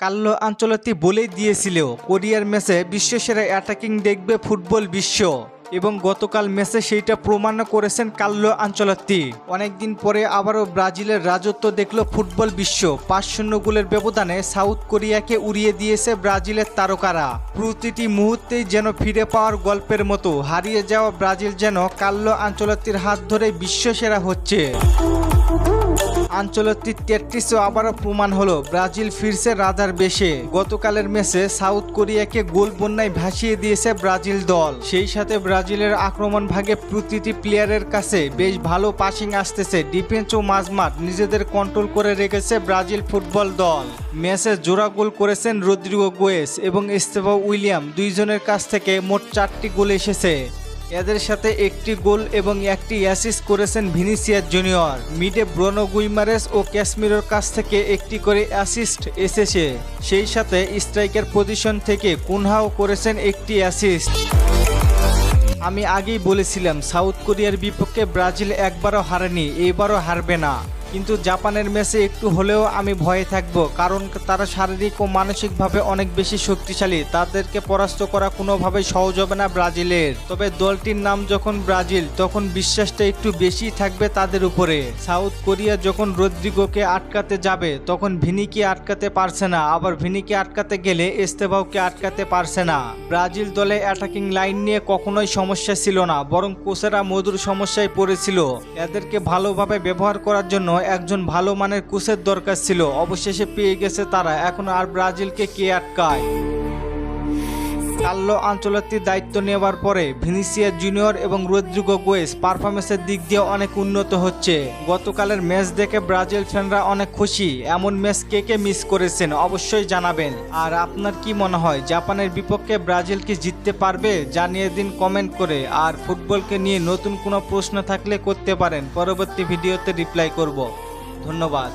কাল্লো আঞ্চলতি বলেই দিয়েছিল কোরিয়ার ম্যাচে বিশ্বসেরা অ্যাটাকিং দেখবে ফুটবল বিশ্ব এবং গতকাল ম্যাচে সেইটা প্রমাণ করেছেন কাল্লো আঞ্চলতি অনেকদিন পরে আবারও ব্রাজিলের রাজত্ব দেখল ফুটবল বিশ্ব। পাঁচ শূন্য গোলের ব্যবধানে সাউথ কোরিয়াকে উড়িয়ে দিয়েছে ব্রাজিলের তারকারা। প্রতিটি মুহূর্তেই যেন ফিরে পাওয়ার গল্পের মতো হারিয়ে যাওয়া ব্রাজিল যেন কাল্লো আঞ্চলতির হাত ধরে বিশ্বসেরা হচ্ছে। আঞ্চলতির তেত্রিশও আবারও প্রমাণ হলো, ব্রাজিল ফিরছে রাজার বেশে। গতকালের ম্যাচে সাউথ কোরিয়াকে গোল বন্যায় ভাসিয়ে দিয়েছে ব্রাজিল দল। সেই সাথে ব্রাজিলের আক্রমণ ভাগে প্রতিটি প্লেয়ারের কাছে বেশ ভালো পাসিং আসতেছে। ডিফেন্স ও মাঝমাঠ নিজেদের কন্ট্রোল করে রেখেছে ব্রাজিল ফুটবল দল। ম্যাচে জোড়া গোল করেছেন রদ্রিগো গোয়েস এবং ইস্তেফা উইলিয়াম, দুইজনের কাছ থেকে মোট চারটি গোল এসেছে। এদের সাথে একটি গোল এবং একটি অ্যাসিস্ট করেছেন ভিনিসিয়ার জুনিয়র। মিডে ব্রোনো গুইমারেস ও ক্যাসমিরোর কাছ থেকে একটি করে অ্যাসিস্ট এসেছে। সেই সাথে স্ট্রাইকার পজিশন থেকে কুনহাও করেছেন একটি অ্যাসিস্ট আমি আগেই বলেছিলাম, সাউথ কোরিয়ার বিপক্ষে ব্রাজিল একবারও হারেনি, এবারও হারবে না। কিন্তু জাপানের ম্যাচে একটু হলেও আমি ভয়ে থাকব, কারণ তারা শারীরিক ও মানসিকভাবে অনেক বেশি শক্তিশালী। তাদেরকে পরাস্ত করা কোনোভাবেই সহজ হবে না ব্রাজিলের। তবে দলটির নাম যখন ব্রাজিল, তখন বিশ্বাসটা একটু বেশি থাকবে তাদের উপরে। সাউথ কোরিয়া যখন রদ্রিগোকে আটকাতে যাবে, তখন ভিনিকে আটকাতে পারছে না। আবার ভিনিকে আটকাতে গেলে এস্তেভাওকে আটকাতে পারছে না। ব্রাজিল দলে অ্যাটাকিং লাইন নিয়ে কখনোই সমস্যা ছিল না, বরং কোচেরা মধুর সমস্যায় পড়েছিল। এদেরকে ভালোভাবে ব্যবহার করার জন্য একজন ভালো মানের কোচের দরকার ছিল। অবশেষে পেয়ে গেছে তারা। এখন আর ব্রাজিলকে কে আটকায়? কাল্লো আঞ্চলতির দায়িত্ব নেওয়ার পরে ভিনিসিয়া জুনিয়র এবং রদ্রিগো গোয়েস পারফরমেন্সের দিক দিয়ে অনেক উন্নত হচ্ছে। গতকালের ম্যাচ দেখে ব্রাজিল ফ্যানরা অনেক খুশি। এমন ম্যাচ কে কে মিস করেছেন অবশ্যই জানাবেন। আর আপনার কি মনে হয়, জাপানের বিপক্ষে ব্রাজিল কি জিততে পারবে জানিয়ে দিন কমেন্ট করে। আর ফুটবলকে নিয়ে নতুন কোনো প্রশ্ন থাকলে করতে পারেন। পরবর্তী ভিডিওতে রিপ্লাই করব। ধন্যবাদ।